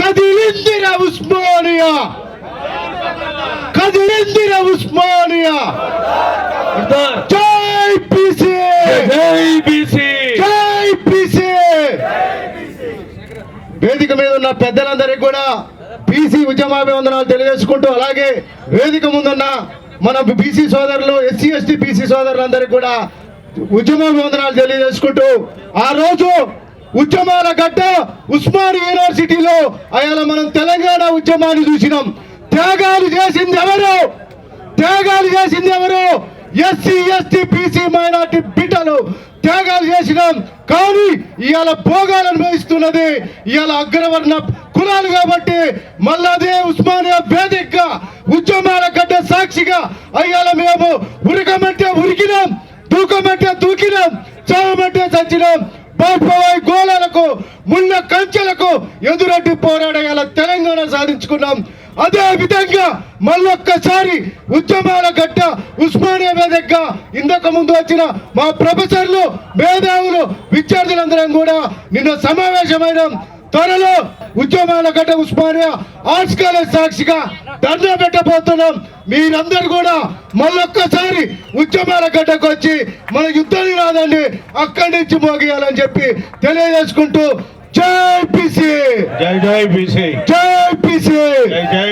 కదిలిందిర ఉస్మానియా. కదిలిందిర ఉస్మానియా. జై పిసి. జై జై పిసి. వేదిక మీద ఉన్న పెద్దలందరికీ కూడా బీసీ ఉద్యమాభివందనాలు తెలియజేసుకుంటూ అలాగే వేదిక ముందున్న మన బీసీ సోదరులు ఎస్సీ ఎస్టీ బీసీ సోదరులందరికీ కూడా ఉద్యమాభివందనాలు తెలియజేసుకుంటూ ఆ రోజు ఉద్యమాల గడ్డ ఉస్మాన్ యూనివర్సిటీలో అయాల మనం తెలంగాణ ఉద్యమాన్ని చూసినాం. త్యాగాలు చేసింది ఎవరు? త్యాగాలు చేసింది ఎవరు? ఎస్సీ ఎస్టీ బీసీ మైనార్టీ బిడ్డలు త్యాగాలు చేసినాం. కానీ ఇవాళ భోగాలు అనుభవిస్తున్నది ఇవాళ అగ్రవర్ణ కులాలు కాబట్టి మళ్ళీ ఉస్మానియా వేదికగా ఉద్యమాల గడ్డ సాక్షిగా అయ్యాల మేము ఉరకమంటే ఉరికినాం దూకమంటే దూకినాం చావమంటే చచ్చినాం. గోళాలకు మున్న కంచెలకు ఎదురొడ్డి పోరాడగల తెలంగాణ సాధించుకున్నాం. అదే విధంగా మళ్ళొక్కసారి ఉద్యమాల గట్ట ఉస్మానియా వేదికగా ఇంతకు ముందు వచ్చిన మా ప్రొఫెసర్లు మేధావులు విద్యార్థులందరం కూడా నిన్న సమావేశమైన. త్వరలో ఉద్యమాల గడ్డ ఉస్మానియా ఆర్ట్స్ కాలేజ్ సాక్షిగా ధర్నా పెట్టబోతున్నాం. మీరందరూ కూడా మళ్ళొక్కసారి ఉద్యమాల గడ్డకు వచ్చి మన యుద్ధం రాదండి అక్కడి నుంచి మోగియాలని చెప్పి తెలియజేసుకుంటూ జై పిసి. జై జై బీసీ జై పిసి. జై